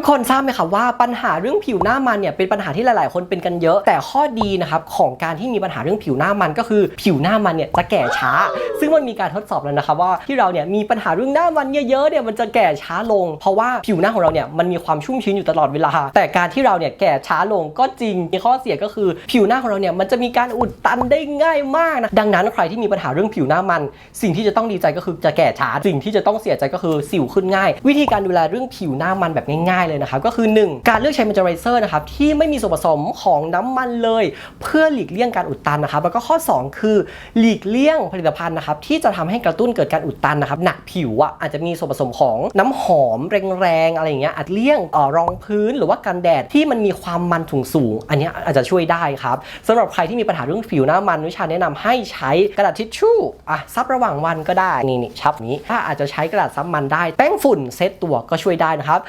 กคนทราบไหมครับว่าปัญหาเรื่องผิวหน้ามันเนี่ยเป็นปัญหาที่หลาย ๆ คนเป็นกันเยอะ แต่ข้อดีนะครับของการที่มีปัญหาเรื่องผิวหน้ามันก็คือผิวหน้ามันเนี่ยจะแก่ช้า ซึ่งมันมีการทดสอบแล้วนะครับว่าที่เราเนี่ยมีปัญหาเรื่องหน้ามันเยอะ ๆ เนี่ยมันจะแก่ช้าลง เพราะว่าผิวหน้าของเราเนี่ยมันมีความชุ่มชื้นอยู่ตลอดเวลา แต่การที่เราเนี่ยแก่ช้าลงก็จริงมีข้อเสียก็คือผิวหน้าของเราเนี่ยมันจะมีการอุดตันได้ง่ายมากนะดังนั้นใครที่มีปัญหาเรื่องผิวหน้ามัน สิ่งที่จะต้องดีใจก็คือจะแก่ช้าสิ่งที่จะต้องเสียใจก็คือสิวขึ้นง่าย วิธีการดูแลเรื่องผิวหน้ามันแบบง่ายเลยนะครับก็คือ 1 การเลือกใช้มอยเจอไรเซอร์นะครับที่ไม่มีส่วนผสมของน้ำมันเลย เพื่อหลีกเลี่ยงการอุดตันนะครับแล้วก็ข้อ 2 คือหลีกเลี่ยงผลิตภัณฑ์นะครับที่จะทำให้กระตุ้นเกิดการอุดตันนะครับหนักผิวอะอาจจะมีส่วนผสมของน้ำหอมแรงๆอะไรอย่างเงี้ยอาจเลี่ยงออรองพื้นหรือว่ากันแดดที่มันมีความมันถุงสูงอันนี้อาจจะช่วยได้ครับสำหรับใครที่มีปัญหาเรื่องผิวหน้ามันวิชาแนะนำให้ใช้กระดาษทิชชู่อะซับระหว่างวันก็ได้นี่นี่ชับนี้ถ้าอาจจะใช้กระดาษซับมันได้แป้งฝุ่นเซตตัวก็ช่วยได้นะครับ